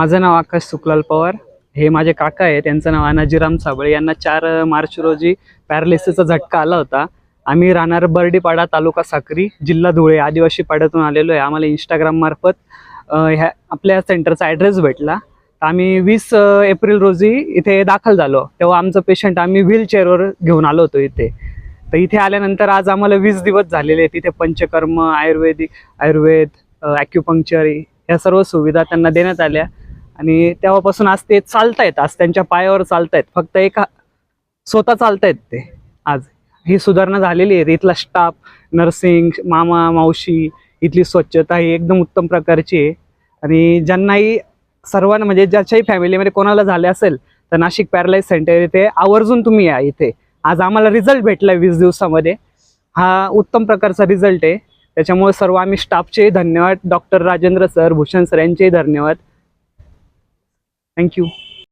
माझं नाव आकाश सुखलाल पवार. हे माझे काका आहे त्यांचं नाव अनाजीराम साबळे. यांना चार मार्च रोजी पॅरालिसिसचा झटका आला होता. आम्ही राहणार बर्डीपाडा तालुका साक्री जिल्हा धुळे. आदिवासी पाड्यातून आलेलो आहे. आम्हाला इंस्टाग्राम मार्फत ह्या आपल्या सेंटरचा ॲड्रेस भेटला. तर आम्ही वीस एप्रिल रोजी इथे दाखल झालो. तेव्हा आमचं पेशंट आम्ही व्हीलचेअरवर घेऊन आलो होतो इथे. तर इथे आल्यानंतर आज आम्हाला वीस दिवस झालेले आहेत. तिथे पंचकर्म आयुर्वेदिक आयुर्वेद ॲक्युपंक्चर ह्या सर्व सुविधा त्यांना देण्यात आल्या. आणि तेव्हापासून आज ते चालतायत आज त्यांच्या पायावर चालतायत. फक्त एक स्वतः चालतायत ते. आज ही सुधारणा झालेली आहे. इथला स्टाफ नर्सिंग मामा मावशी इथली स्वच्छता ही एकदम उत्तम प्रकारची आहे. आणि ज्यांनाही सर्वांना म्हणजे ज्याच्याही फॅमिलीमध्ये कोणाला झाले असेल तर नाशिक पॅरालाइज सेंटर इथे आवर्जून तुम्ही या इथे. आज आम्हाला रिझल्ट भेटला वीस दिवसामध्ये. हा उत्तम प्रकारचा रिझल्ट आहे. त्याच्यामुळे सर्व आम्ही स्टाफचे धन्यवाद. Doctor Rajendra sir Bhushan sir यांचेही धन्यवाद. Thank you.